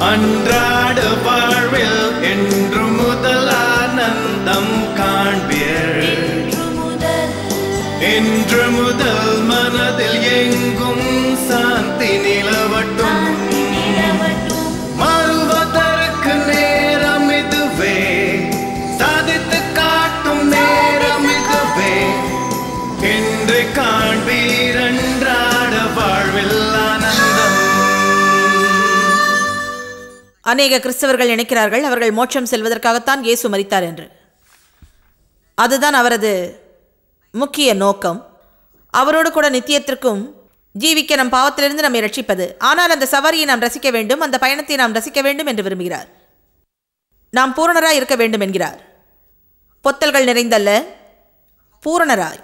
அன்றாட வாழ்வில் என்று முதல் ஆனந்தம் காண்பீர். இன்று முதல் அநேக கிறிஸ்தவர்கள் நினைக்கிறார்கள் அவர்கள் மோட்சம் செல்வதற்காகத்தான் இயேசு மரித்தார் என்று. அதுதான் அவரது முக்கிய நோக்கம். அவரோடு கூட நித்தியத்திற்கும் ஜீவிக்க நம் பாவத்திலிருந்து நம்மை ரட்சிப்பது. ஆனால் அந்த சவாரியை நாம் ரசிக்க வேண்டும் அந்த பயணத்தை நாம் ரசிக்க வேண்டும் என்று விரும்புகிறார். நாம் பூரணராய் இருக்க வேண்டும் என்கிறார். பொத்தல்கள் நிறைந்தல்ல பூரணராய்.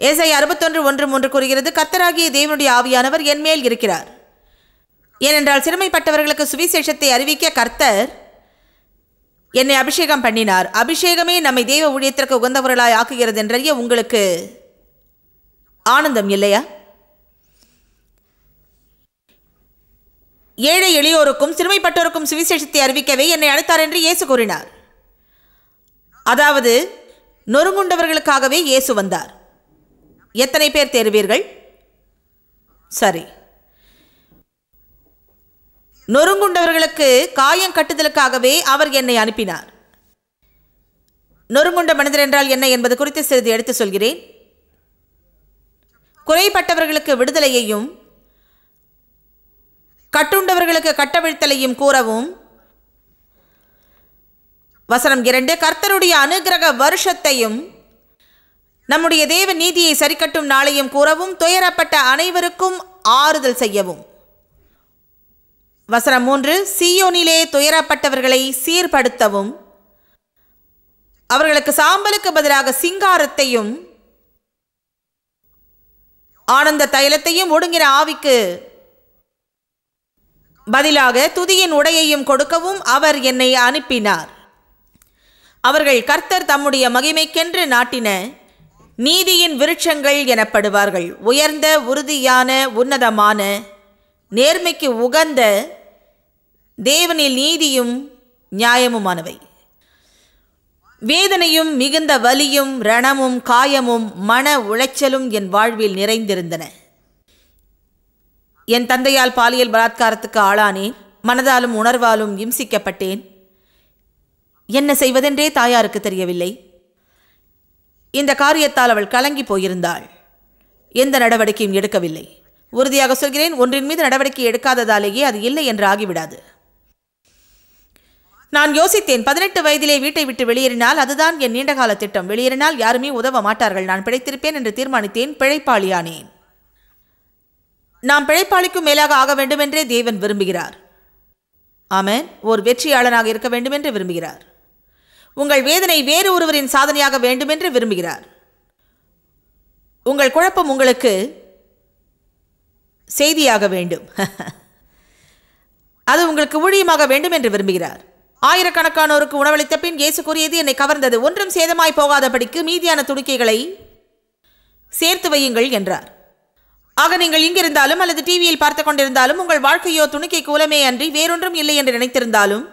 ஏசை அறுபத்தொன்று ஒன்று மூன்று கூறுகிறது கத்தராகிய தேவனுடைய ஆவியானவர் என் மேல் இருக்கிறார். ஏனென்றால் சிறுமைப்பட்டவர்களுக்கு சுவிசேஷத்தை அறிவிக்க கர்த்தர் என்னை அபிஷேகம் பண்ணினார். அபிஷேகமே நம்மை தெய்வ ஊழியத்திற்கு உகந்தவர்களாய் ஆக்குகிறது என்றறிய உங்களுக்கு ஆனந்தம் இல்லையா? ஏழை எளியோருக்கும் சிறுமைப்பட்டோருக்கும் சுவிசேஷத்தை அறிவிக்கவே என்னை அழைத்தார் என்று இயேசு கூறினார். அதாவது நொறுங்குண்டவர்களுக்காகவே இயேசு வந்தார். எத்தனை பேர் தேர்வீர்கள் சரி. நொறுங்குண்டவர்களுக்கு காயம் கட்டுதலுக்காகவே அவர் என்னை அனுப்பினார். நொறுங்குண்ட மனிதர் என்றால் என்ன என்பது குறித்து சிறிது எடுத்து சொல்கிறேன். குறைபட்டவர்களுக்கு விடுதலையையும் கட்டுண்டவர்களுக்கு கட்டவிழ்த்தலையும் கூறவும் வசனம் இரண்டு கர்த்தருடைய அனுக்கிரக வருஷத்தையும் நம்முடைய தேவ நீதியை சரிக்கட்டும் நாளையும் கூறவும் துயரப்பட்ட அனைவருக்கும் ஆறுதல் செய்யவும். வசனம் மூன்று சீயோனிலே துயரப்பட்டவர்களை சீர்படுத்தவும் அவர்களுக்கு சாம்பலுக்கு பதிலாக சிங்காரத்தையும் ஆனந்த தைலத்தையும் ஒடுங்கின ஆவிக்கு பதிலாக துதியின் உடையையும் கொடுக்கவும் அவர் என்னை அனுப்பினார். அவர்கள் கர்த்தர் தம்முடைய மகிமைக்கென்று நாட்டின நீதியின் விருட்சங்கள் எனப்படுவார்கள். உயர்ந்த உறுதியான உன்னதமான நேர்மைக்கு உகந்த தேவனில் நீதியும் நியாயமுமானவை. வேதனையும் மிகுந்த வலியும் ரணமும் காயமும் மன உளைச்சலும் என் வாழ்வில் நிறைந்திருந்தன. என் தந்தையால் பாலியல் பலாத்காரத்துக்கு ஆளானேன் மனதாலும் உணர்வாலும் இம்சிக்கப்பட்டேன். என்ன செய்வதென்றே தாயாருக்கு தெரியவில்லை. இந்த காரியத்தால் அவள் கலங்கி போயிருந்தாள். எந்த நடவடிக்கையும் எடுக்கவில்லை. உறுதியாக சொல்கிறேன் ஒன்றின் மீது நடவடிக்கை எடுக்காததாலேயே அது இல்லை என்று ஆகிவிடாது. நான் யோசித்தேன் பதினெட்டு வயதிலே வீட்டை விட்டு வெளியேறினால் அதுதான் என் நீண்டகால திட்டம். வெளியேறினால் யாருமே உதவ மாட்டார்கள். நான் பிழைத்திருப்பேன் என்று தீர்மானித்தேன் பிழைப்பாளியானேன். நாம் பிழைப்பாளிக்கும் மேலாக ஆக வேண்டுமென்றே தேவன் விரும்புகிறார். ஆமன். ஒரு வெற்றியாளனாக இருக்க வேண்டுமென்று விரும்புகிறார். உங்கள் வேதனை வேறு ஒருவரின் சாதனையாக வேண்டுமென்று விரும்புகிறார். உங்கள் குழப்பம் உங்களுக்கு செய்தியாக வேண்டும். அது உங்களுக்கு ஊழியமாக வேண்டும் என்று விரும்புகிறார். ஆயிரக்கணக்கானோருக்கு உணவளித்த பின் இயேசு கூறியது என்னை கவர்ந்தது ஒன்றும் சேதமாய் போகாதபடிக்கு மீதியான துணிக்கைகளை சேர்த்து வையுங்கள் என்றார். ஆக நீங்கள் இங்கிருந்தாலும் அல்லது டிவியில் பார்த்து கொண்டிருந்தாலும் உங்கள் வாழ்க்கையோ துணிக்கை கூலமே அன்றி வேறொன்றும் இல்லை என்று நினைத்திருந்தாலும்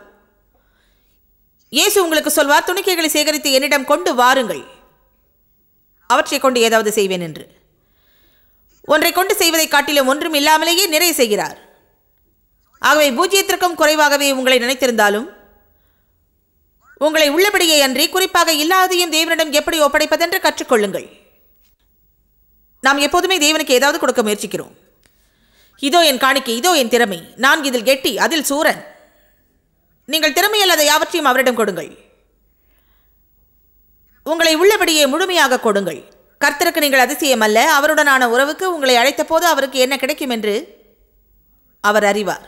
இயேசு உங்களுக்கு சொல்வார் துணிக்கைகளை சேகரித்து என்னிடம் கொண்டு வாருங்கள். அவற்றை கொண்டு ஏதாவது செய்வேன் என்று. ஒன்றை கொண்டு செய்வதை காட்டிலும் ஒன்றும் இல்லாமலேயே நிறைய செய்கிறார். ஆகவே பூஜ்ஜியத்திற்கும் குறைவாகவே உங்களை நினைத்திருந்தாலும் உங்களை உள்ளபடியே அன்றி குறிப்பாக இல்லாதையும் தேவனிடம் எப்படி ஒப்படைப்பதென்று கற்றுக்கொள்ளுங்கள். நாம் எப்போதுமே தேவனுக்கு ஏதாவது கொடுக்க முயற்சிக்கிறோம். இதோ என் காணிக்கை இதோ என் திறமை. நான் இதில் கெட்டி அதில் சூரன். நீங்கள் திறமை அல்லாத யாவற்றையும் அவரிடம் கொடுங்கள். உங்களை உள்ளபடியே முழுமையாக கொடுங்கள். கர்த்தருக்கு நீங்கள் அதிசயம் அல்ல. அவருடனான உறவுக்கு உங்களை அழைத்த போது அவருக்கு என்ன கிடைக்கும் என்று அவர் அறிவார்.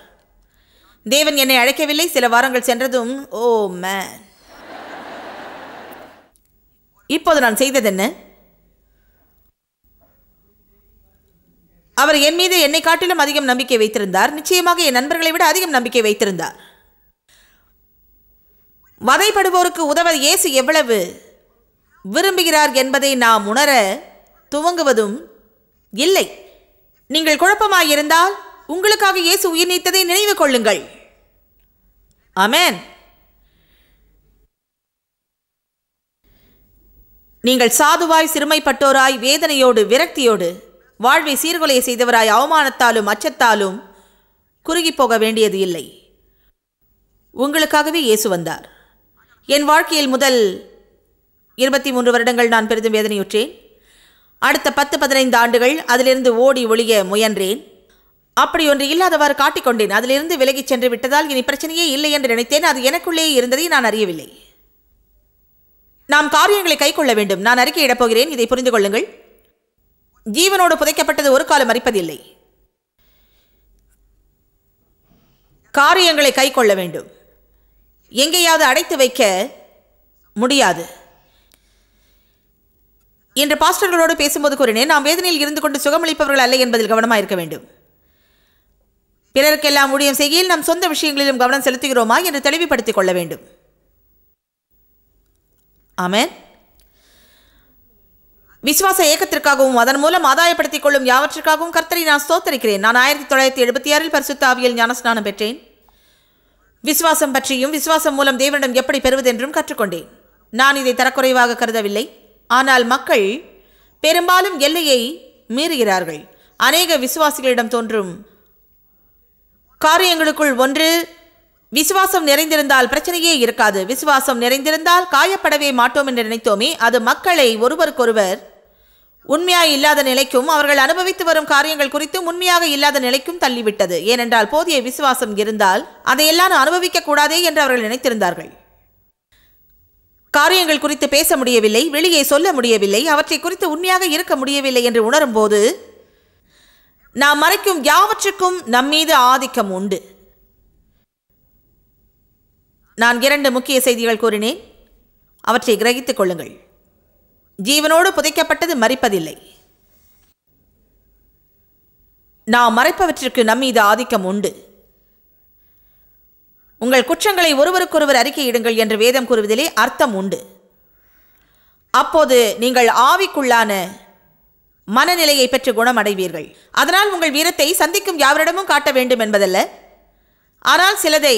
தேவன் என்னை அழைக்கவில்லை. சில வாரங்கள் சென்றதும் ஓ மேன். இப்போது நான் செய்தது என்ன அவர் என் மீது என்னை காட்டிலும் அதிகம் நம்பிக்கை வைத்திருந்தார். நிச்சயமாக என் நண்பர்களை விட அதிகம் நம்பிக்கை வைத்திருந்தார். வதைப்படுவோருக்கு உதவ இயேசு எவ்வளவு விரும்புகிறார் என்பதை நாம் உணர துவங்குவதும் இல்லை. நீங்கள் குழப்பமாயிருந்தால் உங்களுக்காக இயேசு உயிர் நீத்ததை நினைவு கொள்ளுங்கள். அமேன் நீங்கள் சாதுவாய் சிறுமைப்பட்டோராய் வேதனையோடு விரக்தியோடு வாழ்வை சீர்கொலை செய்தவராய் அவமானத்தாலும் அச்சத்தாலும் குறுகி போக வேண்டியது இல்லை. உங்களுக்காகவே இயேசு வந்தார். என் வாழ்க்கையில் முதல் இருபத்தி மூன்று வருடங்கள் நான் பெரிதும் வேதனையுற்றேன். அடுத்த பத்து பதினைந்து ஆண்டுகள் அதிலிருந்து ஓடி ஒளிய முயன்றேன். அப்படி ஒன்று இல்லாதவாறு காட்டிக்கொண்டேன். அதிலிருந்து விலகிச் சென்று விட்டதால் இனி பிரச்சனையே இல்லை என்று நினைத்தேன். அது எனக்குள்ளேயே இருந்ததை நான் அறியவில்லை. நாம் காரியங்களை கைக்கொள்ள வேண்டும். நான் அறிக்கையிடப் போகிறேன் இதை புரிந்து கொள்ளுங்கள். ஜீவனோடு புதைக்கப்பட்டது ஒரு காலம் அறிப்பதில்லை காரியங்களை கைக்கொள்ள வேண்டும். எங்கேயாவது அடைத்து வைக்க முடியாது. இன்று பாஸ்டர்களோடு பேசும்போது கூறினேன். நாம் வேதனையில் இருந்து கொண்டு சுகமளிப்பவர்கள் அல்ல என்பதில் கவனமாக இருக்க வேண்டும். பிறருக்கெல்லாம் ஊழியம் செய்கையில் நம் சொந்த விஷயங்களிலும் கவனம் செலுத்துகிறோமா என்று தெளிவுபடுத்திக் கொள்ள வேண்டும். ஆமேன். விசுவாச இயக்கத்திற்காகவும் அதன் மூலம் ஆதாயப்படுத்திக் கொள்ளும் யாவற்றிற்காகவும் கர்த்தரை நான் ஸ்தோத்தரிக்கிறேன். நான் ஆயிரத்தி தொள்ளாயிரத்தி எழுபத்தி ஆறில் பரிசுத்தாவியில் ஞானஸ்நானம் பெற்றேன். விசுவாசம் பற்றியும் விசுவாசம் மூலம் தேவனிடம் எப்படி பெறுவதென்றும் கற்றுக்கொண்டேன். நான் இதை தரக்குறைவாக கருதவில்லை. ஆனால் மக்கள் பெரும்பாலும் எல்லையை மீறுகிறார்கள். அநேக விசுவாசிகளிடம் தோன்றும் காரியங்களுக்குள் ஒன்று விசுவாசம் நிறைந்திருந்தால் பிரச்சனையே இருக்காது. விசுவாசம் நிறைந்திருந்தால் காயப்படவே மாட்டோம் என்று நினைத்தோமே அது மக்களை ஒருவருக்கொருவர் உண்மையாய் இல்லாத நிலைக்கும் அவர்கள் அனுபவித்து வரும் காரியங்கள் குறித்து உண்மையாக இல்லாத நிலைக்கும் தள்ளிவிட்டது. ஏனென்றால் போதிய விசுவாசம் இருந்தால் அதையெல்லாம் அனுபவிக்க கூடாதே என்று அவர்கள் நினைத்திருந்தார்கள். காரியங்கள் குறித்து பேச முடியவில்லை வெளியே சொல்ல முடியவில்லை அவற்றை குறித்து உண்மையாக இருக்க முடியவில்லை என்று உணரும்போது நாம் மறைக்கும் யாவற்றுக்கும் நம்மீது ஆதிக்கம் உண்டு. நான் இரண்டு முக்கிய செய்திகள் கூறினேன். அவற்றை கிரகித்துக் கொள்ளுங்கள். ஜீவனோடு புதைக்கப்பட்டது மறிப்பதில்லை நாம் மறைப்பவற்றிற்கு நம்மீது ஆதிக்கம் உண்டு. உங்கள் குற்றங்களை ஒருவருக்கொருவர் அறிக்கையிடுங்கள் என்று வேதம் கூறுவதிலே அர்த்தம் உண்டு. அப்போது நீங்கள் ஆவிக்குள்ளான மனநிலையை பெற்று குணமடைவீர்கள். அதனால் உங்கள் வீரத்தை சந்திக்கும் யாவரிடமும் காட்ட வேண்டும் என்பதல்ல. ஆனால் சிலதை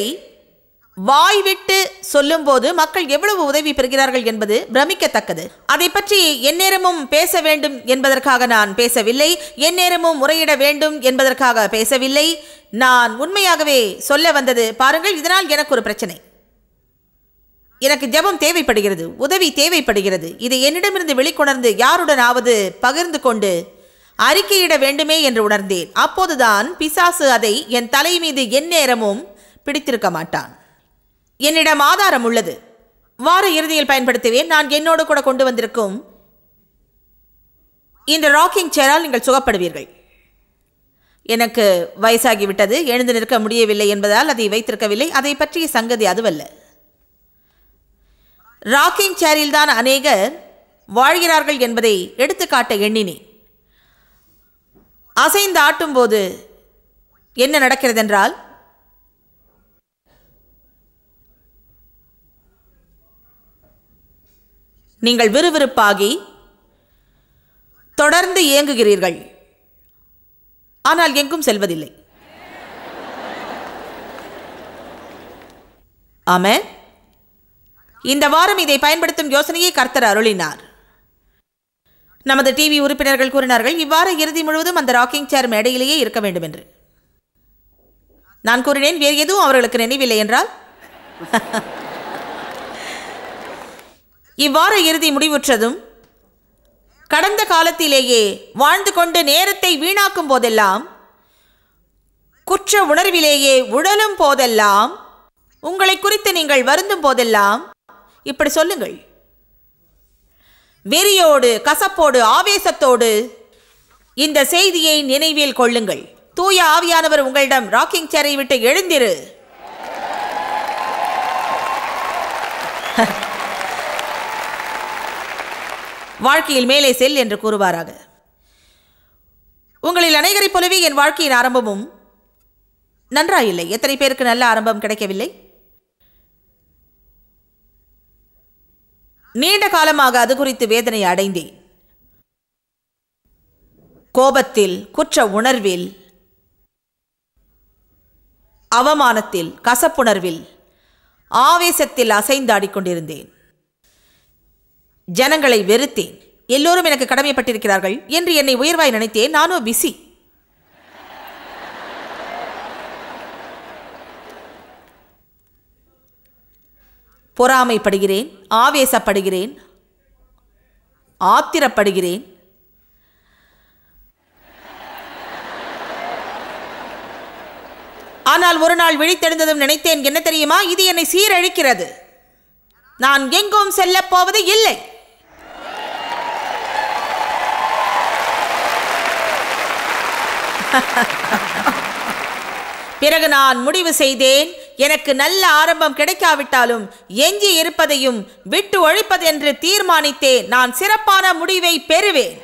வாய் விட்டு சொல்லும்போது மக்கள் எவ்வளவு உதவி பெறுகிறார்கள் என்பது பிரமிக்கத்தக்கது. அதை பற்றி எந்நேரமும் பேச வேண்டும் என்பதற்காக நான் பேசவில்லை. எந்நேரமும் முறையிட வேண்டும் என்பதற்காக பேசவில்லை. நான் உண்மையாகவே சொல்ல வந்தது பாருங்கள் இதனால் எனக்கு ஒரு பிரச்சனை. எனக்கு ஜெபம் தேவைப்படுகிறது உதவி தேவைப்படுகிறது. இதை என்னிடமிருந்து வெளிக்கொணர்ந்து யாருடனாவது பகிர்ந்து கொண்டு அறிக்கையிட வேண்டுமே என்று உணர்ந்தேன். அப்போதுதான் பிசாசு அதை என் தலை மீது எந்நேரமும் பிடித்திருக்க மாட்டான். என்னிடம் ஆதாரம் உள்ளது. வார இறுதியில் பயன்படுத்துவேன். நான் என்னோடு கூட கொண்டு வந்திருக்கும் இந்த ராக்கிங் சேரால் நீங்கள் சுகப்படுவீர்கள். எனக்கு வயசாகிவிட்டது. எழுந்து நிற்க முடியவில்லை என்பதால் அதை வைத்திருக்கவில்லை. அதை பற்றிய சங்கதி அதுவல்ல. ராக்கிங் சேரில்தான் அநேகர் வாழ்கிறார்கள் என்பதை எடுத்துக்காட்ட எண்ணினேன். அசைந்து ஆட்டும்போது என்ன நடக்கிறதென்றால் நீங்கள் விறுவிறுப்பாகி தொடர்ந்து இயங்குகிறீர்கள். ஆனால் எங்கும் செல்வதில்லை. ஆமென். இந்த வாரம் இதை பயன்படுத்தும் யோசனையை கர்த்தர் அருளினார். நமது டிவி உறுப்பினர்கள் கூறினார்கள் இவ்வாறு இறுதி முழுவதும் அந்த ராக்கிங் சேர் மேடையிலேயே இருக்க வேண்டும் என்று நான் கூறினேன் வேறு எதுவும் அவர்களுக்கு நினைவில்லை என்றால்? இவ்வாறு இறுதி முடிவுற்றதும் கடந்த காலத்திலேயே வாழ்ந்து கொண்டு நேரத்தை வீணாக்கும் போதெல்லாம் குற்ற உணர்விலேயே உடலும் போதெல்லாம் உங்களை குறித்து நீங்கள் வருந்தும் போதெல்லாம் இப்படி சொல்லுங்கள். வெறியோடு கசப்போடு ஆவேசத்தோடு இந்த செய்தியை நினைவில் கொள்ளுங்கள். தூய ஆவியானவர் உங்களிடம் ராக்கிங் சேரை விட்டு எழுந்திரு. வாழ்க்கையில் மேலே செல் என்று கூறுவாராக. உங்களில் அனைவரைப் போலவே என் வாழ்க்கையின் ஆரம்பமும் நன்றாயில்லை. எத்தனை பேருக்கு நல்ல ஆரம்பம் கிடைக்கவில்லை? நீண்ட காலமாக அது குறித்து வேதனை அடைந்தேன். கோபத்தில் குற்ற உணர்வில் அவமானத்தில் கசப்புணர்வில் ஆவேசத்தில் அசைந்தாடிக் கொண்டிருந்தேன் ஜனங்களை வெறுத்தேன். எல்லோரும் எனக்கு கடமைப்பட்டிருக்கிறார்கள் என்று என்னை உயர்வாய் நினைத்தேன். நானோ பிஸி. பொறாமைப்படுகிறேன் ஆவேசப்படுகிறேன் ஆத்திரப்படுகிறேன். ஆனால் ஒரு நாள் விழித்தெழுந்ததும் நினைத்தேன் என்ன தெரியுமா? இது என்னை சீரழிக்கிறது. நான் எங்கும் செல்லப் போவது இல்லை. பிறகு நான் முடிவு செய்தேன் எனக்கு நல்ல ஆரம்பம் கிடைக்காவிட்டாலும் எஞ்சி இருப்பதையும் விட்டு ஒழிப்பதென்று தீர்மானித்தேன் நான் சிறப்பான முடிவை பெறுவேன்.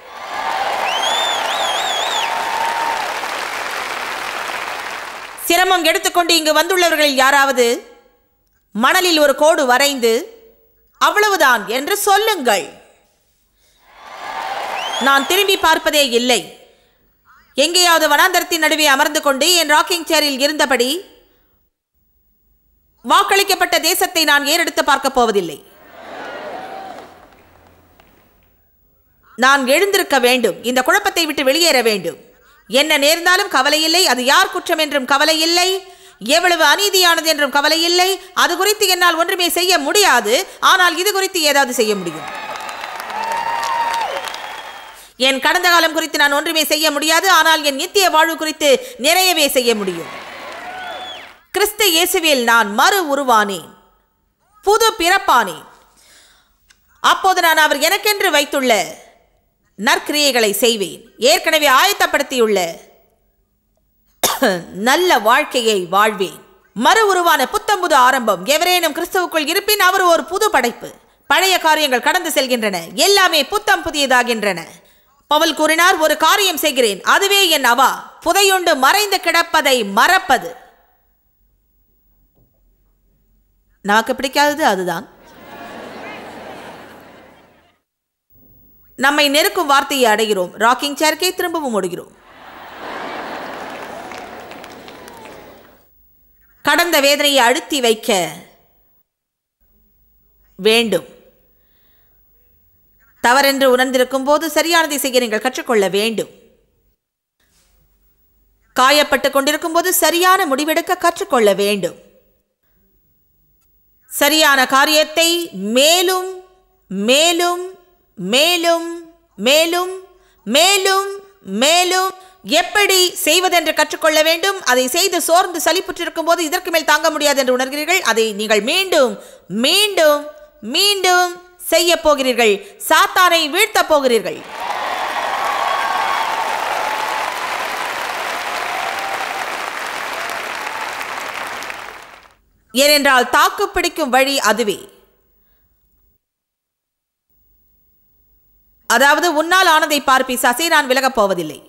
சிரமம் எடுத்துக்கொண்டு இங்கு வந்துள்ளவர்களில் யாராவது? மணலில் ஒரு கோடு வரைந்து அவ்வளவுதான் என்று சொல்லுங்கள். நான் திரும்பி பார்ப்பதே இல்லை. எங்கேயாவது வனாந்தரத்தின் நடுவே அமர்ந்து கொண்டு என் ராக்கிங் சேரில் இருந்தபடி வாக்களிக்கப்பட்ட தேசத்தை நான் ஏறெடுத்து பார்க்கப் போவதில்லை? நான் எழுந்திருக்க வேண்டும். இந்த குழப்பத்தை விட்டு வெளியேற வேண்டும். என்ன நேர்ந்தாலும் கவலை இல்லை. அது யார் குற்றம் என்றும் கவலை இல்லை. எவ்வளவு அநீதியானது என்றும் கவலை இல்லை. அது குறித்து என்னால் ஒன்றுமே செய்ய முடியாது. ஆனால் இது குறித்து ஏதாவது செய்ய முடியும். என் கடந்த காலம் குறித்து நான் ஒன்றுமே செய்ய முடியாது ஆனால் என் நித்திய வாழ்வு குறித்து நிறையவே செய்ய முடியும். கிறிஸ்து இயேசுவில் நான் மறு உருவானேன் புது பிறப்பானேன். அப்போது நான் அவர் எனக்கென்று வைத்துள்ள நற்கிரியைகளை செய்வேன். ஏற்கனவே ஆயத்தப்படுத்தியுள்ள நல்ல வாழ்க்கையை வாழ்வேன். மறு உருவான புத்தம்புது ஆரம்பம். எவரேனும் கிறிஸ்துவுக்குள் இருப்பின் அவர் ஒரு புது படைப்பு. பழைய காரியங்கள் கடந்து செல்கின்றன. எல்லாமே புத்தம் புதியதாகின்றன. பவுல் கூறினார் ஒரு காரியம் செய்கிறேன். அதுவே என் அவா. புதையுண்டு மறைந்து கிடப்பதை மறப்பது. நமக்கு பிடிக்காதது அதுதான். நம்மை நெருக்கும் வார்த்தையை அடைகிறோம். ராக்கிங் சேர்க்கை திரும்பவும் ஓடுகிறோம். கடந்த வேதனையை அழுத்தி வைக்க வேண்டும். தவறென்று உணர்ந்திருக்கும் போது சரியானதை செய்ய நீங்கள் கற்றுக்கொள்ள வேண்டும். காயப்பட்டு கொண்டிருக்கும் போது சரியான முடிவெடுக்க கற்றுக்கொள்ள வேண்டும். சரியான காரியத்தை மேலும் மேலும் மேலும் மேலும் மேலும் மேலும் எப்படி செய்வதென்று கற்றுக்கொள்ள வேண்டும். அதை செய்து சோர்ந்து சலிப்புற்றிருக்கும் போது இதற்கு மேல் தாங்க முடியாது என்று உணர்கிறீர்கள். அதை நீங்கள் மீண்டும் மீண்டும் மீண்டும் செய்ய போகிறீர்கள். சாத்தானை வீழ்த்தப் போகிறீர்கள். ஏனென்றால் தாக்கு பிடிக்கும் வழி அதுவே. அதாவது உன்னால் ஆனதை பார்ப்பி சசி நான் விலகப் போவதில்லை.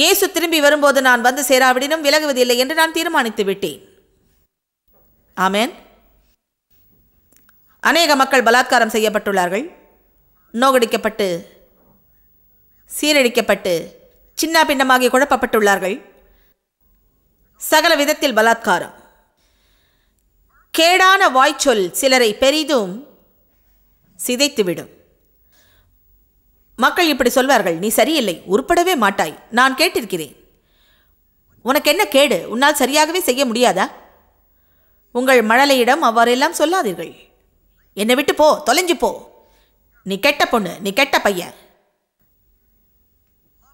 இயேசு திரும்பி வரும்போது நான் வந்து சேராவிடனும் விலகுவதில்லை என்று நான் தீர்மானித்து விட்டேன். ஆமேன். அநேக மக்கள் பலாத்காரம் செய்யப்பட்டுள்ளார்கள். நோகடிக்கப்பட்டு சீரழிக்கப்பட்டு சின்ன பின்னமாகி குழப்பப்பட்டுள்ளார்கள். சகல விதத்தில் பலாத்காரம். கேடான வாய்ச்சொல் சிலரை பெரிதும் சிதைத்துவிடும். மக்கள் இப்படி சொல்வார்கள் நீ சரியில்லை உருப்படவே மாட்டாய் நான் கேட்டிருக்கிறேன். உனக்கு என்ன கேடு? உன்னால் சரியாகவே செய்ய முடியாதா? உங்கள் மழலையிடம் அவ்வாறெல்லாம் சொல்லாதீர்கள். என்னை விட்டு போ தொலைஞ்சு போ. நீ கெட்ட பொண்ணு நீ கெட்ட பையன்.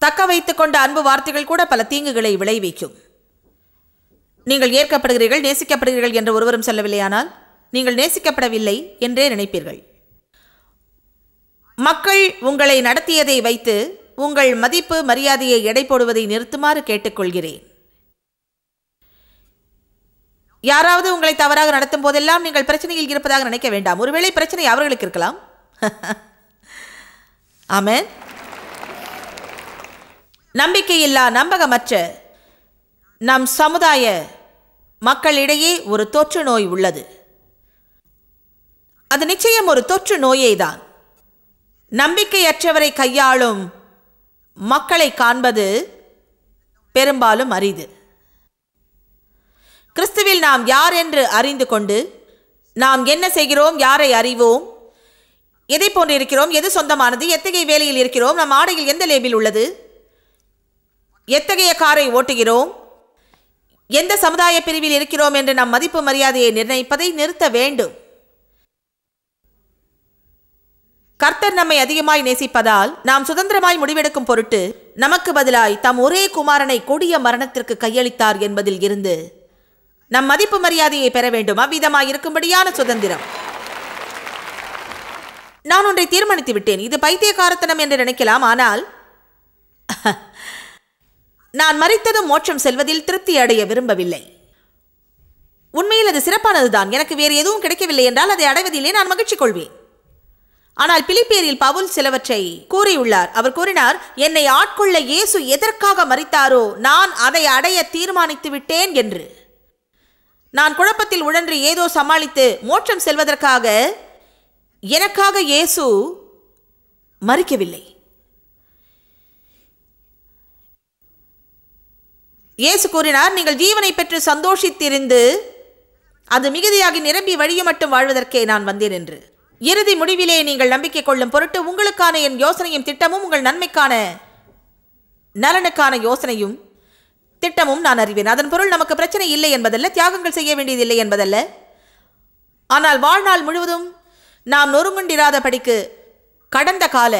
தக்க வைத்துக் கொண்ட அன்பு வார்த்தைகள் கூட பல தீங்குகளை விளைவிக்கும். நீங்கள் ஏற்கப்படுகிறீர்கள் நேசிக்கப்படுகிறீர்கள் என்று ஒருவரும் சொல்லவில்லையானால் நீங்கள் நேசிக்கப்படவில்லை என்றே நினைப்பீர்கள். மக்கள் உங்களை நடத்தியதை வைத்து உங்கள் மதிப்பு மரியாதையை எடை போடுவதை நிறுத்துமாறு கேட்டுக்கொள்கிறேன். யாராவது உங்களை தவறாக நடத்தும் போதெல்லாம் நீங்கள் பிரச்சனையில் இருப்பதாக நினைக்க வேண்டாம். ஒருவேளை பிரச்சனை அவர்களுக்கு இருக்கலாம். ஆமேன். நம்பிக்கையில்லா நம்பகமற்ற நம் சமுதாய மக்களிடையே ஒரு தொற்று நோய் உள்ளது. அது நிச்சயம் ஒரு தொற்று நோயே தான். நம்பிக்கையற்றவரை கையாளும் மக்களை காண்பது பெரும்பாலும் அரிது. கிறிஸ்துவில் நாம் யார் என்று அறிந்து கொண்டு நாம் என்ன செய்கிறோம் யாரை அறிவோம் எதை போன்று இருக்கிறோம் எது சொந்தமானது எத்தகைய வேலையில் இருக்கிறோம் நம் ஆடையில் எந்த லேபில் உள்ளது எத்தகைய காரை ஓட்டுகிறோம் எந்த சமுதாய பிரிவில் இருக்கிறோம் என்று நம் மதிப்பு மரியாதையை நிர்ணயிப்பதை நிறுத்த வேண்டும். கர்த்தர் நம்மை அதிகமாய் நேசிப்பதால் நாம் சுதந்திரமாய் முடிவெடுக்கும் பொருட்டு நமக்கு பதிலாய் தம் ஒரே குமாரனை கொடிய மரணத்திற்கு கையளித்தார் என்பதில் இருந்து நம் மதிப்பு மரியாதையை பெற வேண்டும். அவ்விதமாய் இருக்கும்படியான சுதந்திரம். நான் ஒன்றை தீர்மானித்து விட்டேன். இது பைத்தியக்காரத்தனம் என்று நினைக்கலாம். ஆனால் நான் மறித்ததும் மோட்சம் செல்வதில் திருப்தி அடைய விரும்பவில்லை. உண்மையில் அது சிறப்பானதுதான். எனக்கு வேறு எதுவும் கிடைக்கவில்லை என்றால் அதை அடைவதிலே நான் மகிழ்ச்சி கொள்வேன். ஆனால் பிலிப்பேரில் பவுல் சிலவற்றை கூறியுள்ளார். அவர் கூறினார் என்னை ஆட்கொள்ள இயேசு எதற்காக மறித்தாரோ நான் அதை அடைய தீர்மானித்து விட்டேன் என்று. நான் குழப்பத்தில் உழன்று ஏதோ சமாளித்து மோட்சம் செல்வதற்காக எனக்காக இயேசு மறிக்கவில்லை. இயேசு கூறினார் நீங்கள் ஜீவனை பெற்று சந்தோஷித்திருந்து அது மிகுதியாகி நிரம்பி வழிய மட்டும் வாழ்வதற்கே நான் வந்தேன் என்று. இறுதி முடிவிலே நீங்கள் நம்பிக்கை கொள்ளும் பொருட்டு உங்களுக்கான என் யோசனையும் திட்டமும் உங்கள் நன்மைக்கான நலனுக்கான யோசனையும் திட்டமும் நான் அறிவேன். அதன் பொருள் நமக்கு பிரச்சனை இல்லை என்பதல்ல தியாகங்கள் செய்ய வேண்டியதில்லை என்பதல்ல. ஆனால் வாழ்நாள் முழுவதும் நாம் நொறுங்குண்டிராத படிக்கு கடந்த கால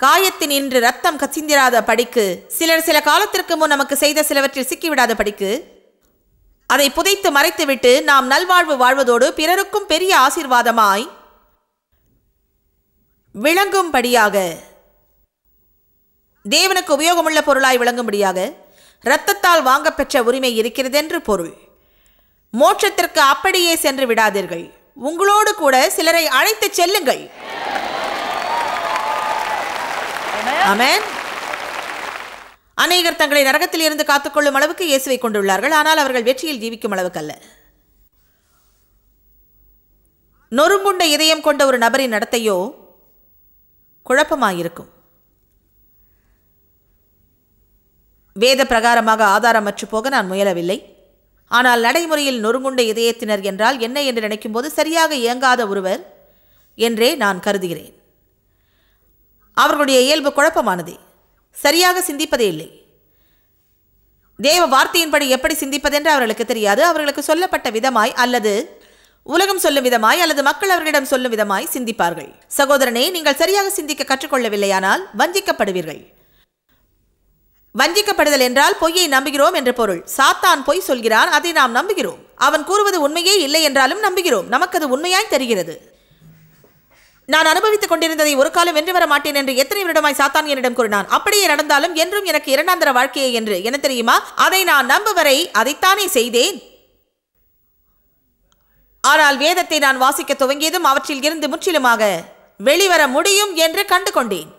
காயத்தின் இன்று ரத்தம் கசிந்திராத படிக்கு சிலர் சில காலத்திற்கு முன் நமக்கு செய்த சிலவற்றில் சிக்கிவிடாத படிக்கு அதை புதைத்து மறைத்துவிட்டு நாம் நல்வாழ்வு வாழ்வதோடு பிறருக்கும் பெரிய ஆசீர்வாதமாய் விளங்கும்படியாக தேவனுக்கு உபயோகமுள்ள பொருளாய் விளங்கும்படியாக இரத்தத்தால் வாங்கப்பெற்ற உரிமை இருக்கிறதென்று பொருள். மோட்சத்திற்கு அப்படியே சென்று விடாதீர்கள். உங்களோடு கூட சிலரை அழைத்துச் செல்லுங்கள். ஆமென் அநேகர் தங்களை நரகத்தில் இருந்து காத்துக்கொள்ளும் அளவுக்கு இயேசுவை கொண்டுள்ளார்கள். ஆனால் அவர்கள் வெற்றியில் ஜீவிக்கும் அளவுக்கு அல்ல. நொறுங்குண்ட இதயம் கொண்ட ஒரு நபரின் நடத்தையோ குழப்பமாயிருக்கும். வேத பிரகாரமாக ஆதாரமற்று போக நான் முயலவில்லை. ஆனால் நடைமுறையில் நொறுங்குண்ட இதயத்தினர் என்றால் என்ன என்று நினைக்கும்போது சரியாக இயங்காத ஒருவர் என்றே நான் கருதுகிறேன். அவர்களுடைய இயல்பு குழப்பமானதே. சரியாக சிந்திப்பதே இல்லை. தேவ வார்த்தையின்படி எப்படி சிந்திப்பதென்று அவர்களுக்கு தெரியாது. அவர்களுக்கு சொல்லப்பட்ட விதமாய் அல்லது உலகம் சொல்லும் விதமாய் அல்லது மக்கள் அவர்களிடம் சொல்லும் விதமாய் சிந்திப்பார்கள். சகோதரனே நீங்கள் சரியாக சிந்திக்க கற்றுக்கொள்ளவில்லையானால் வஞ்சிக்கப்படுவீர்கள். வஞ்சிக்கப்படுதல் என்றால் பொய்யை நம்புகிறோம் என்று பொருள். சாத்தான் பொய் சொல்கிறான் அதை நாம் நம்புகிறோம். அவன் கூறுவது உண்மையே இல்லை என்றாலும் நம்புகிறோம். நமக்கு அது உண்மையாய் தெரிகிறது. நான் அனுபவித்துக் கொண்டிருந்ததை ஒரு காலம் வென்று வர மாட்டேன் என்று எத்தனை வருடமாய் சாத்தான் என்னிடம் கூறினான். அப்படியே நடந்தாலும் என்றும் எனக்கு இரண்டாந்தர வாழ்க்கையே என்று. என்ன தெரியுமா? அதை நான் நம்புவரை அதைத்தானே செய்தேன். ஆனால் வேதத்தை நான் வாசிக்க துவங்கியதும் அவற்றில் இருந்து முற்றிலுமாக வெளிவர முடியும் என்று கண்டு கொண்டேன்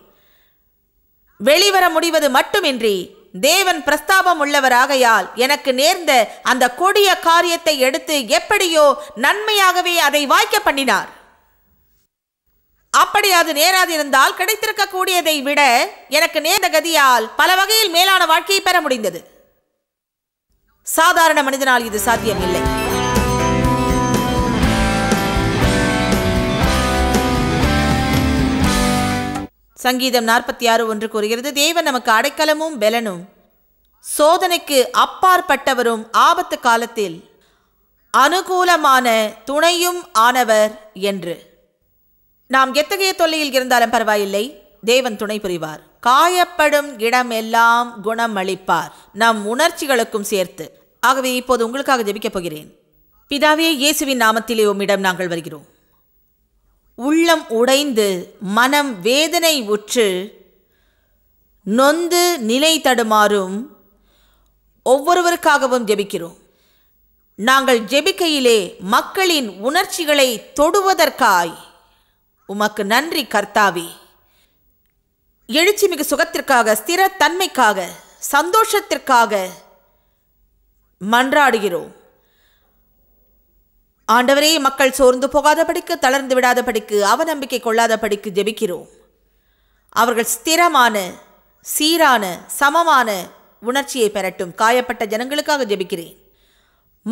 வெளிவர முடிவது மட்டுமின்றி தேவன் பிரஸ்தாபம் உள்ளவராகையால் எனக்கு நேர்ந்த அந்த கொடிய காரியத்தை எடுத்து எப்படியோ நன்மையாகவே அதை வாய்க்க பண்ணினார். அப்படி அது நேராதிருந்தால் கிடைத்திருக்க கூடியதை விட எனக்கு நேர்ந்த கதியால் பல வகையில் மேலான வாழ்க்கையை பெற முடிந்தது. சாதாரண மனிதனால் இது சாத்தியமில்லை. சங்கீதம் நாற்பத்தி ஆறு ஒன்று கூறுகிறது தேவன் நமக்கு அடைக்கலமும் பெலனும் சோதனைக்கு அப்பாற்பட்டவரும் ஆபத்து காலத்தில் அனுகூலமான துணையும் ஆனவர் என்று. நாம் எத்தகைய தொல்லையில் இருந்தாலும் பரவாயில்லை தேவன் துணை புரிவார். காயப்படும் இடம் எல்லாம் குணம் அளிப்பார் நம் உணர்ச்சிகளுக்கும் சேர்த்து. ஆகவே இப்போது உங்களுக்காக ஜெபிக்கப் போகிறேன். பிதாவே இயேசுவின் நாமத்திலே உம்மிடம் நாங்கள் வருகிறோம். உள்ளம் உடைந்து மனம் வேதனை உற்று நொந்து நிலை தடுமாறும் ஒவ்வொருவருக்காகவும் ஜெபிக்கிறோம். நாங்கள் ஜெபிக்கையிலே மக்களின் உணர்ச்சிகளை தொடுவதற்காய் உமக்கு நன்றி கர்த்தாவே. எழுச்சிமிகு சுகத்திற்காக ஸ்திரத்தன்மைக்காக சந்தோஷத்திற்காக மன்றாடுகிறோம். ஆண்டவரே மக்கள் சோர்ந்து போகாதபடிக்கு தளர்ந்து விடாதபடிக்கு அவநம்பிக்கை கொள்ளாதபடிக்கு ஜெபிக்கிறோம். அவர்கள் ஸ்திரமான சீரான சமமான உணர்ச்சியை பெறட்டும். காயப்பட்ட ஜனங்களுக்காக ஜெபிக்கிறேன்.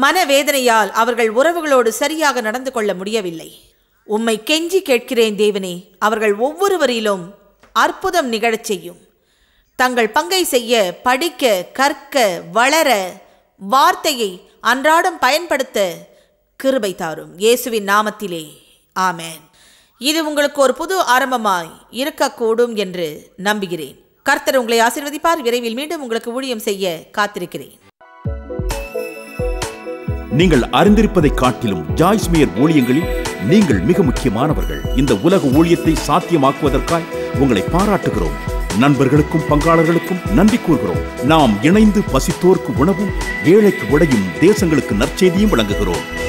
மனவேதனையால் அவர்கள் உறவுகளோடு சரியாக நடந்து கொள்ள முடியவில்லை. உம்மை கெஞ்சி கேட்கிறேன் தேவனே அவர்கள் ஒவ்வொருவரிலும் அற்புதம் நிகழச் செய்யும். தங்கள் பங்கை செய்ய படிக்க கற்க வளர வார்த்தையை அன்றாடம் பயன்படுத்த கிருபை தாரும். இயேசுவின் நாமத்திலே. ஆமேன். இது உங்களுக்கு ஒரு புது ஆரம்பமாய் இருக்கக்கூடும் என்று நம்புகிறேன். கர்த்தர் உங்களை ஆசீர்வதிப்பார். விரைவில் மீண்டும் உங்களுக்கு ஊழியம் செய்ய காத்திருக்கிறேன். நீங்கள் அறிந்திருப்பதை காட்டிலும் ஜாய்ஸ்மியர் ஊழியங்களில் நீங்கள் மிக முக்கியமானவர்கள். இந்த உலக ஊழியத்தை சாத்தியமாக்குவதற்காய் உங்களை பாராட்டுகிறோம். நண்பர்களுக்கும் பங்காளர்களுக்கும் நன்றி கூறுகிறோம். நாம் இணைந்து பசித்தோர்க்கு உணவும் ஏழைக்கு உடையும் தேசங்களுக்கு நற்செய்தியும் வழங்குகிறோம்.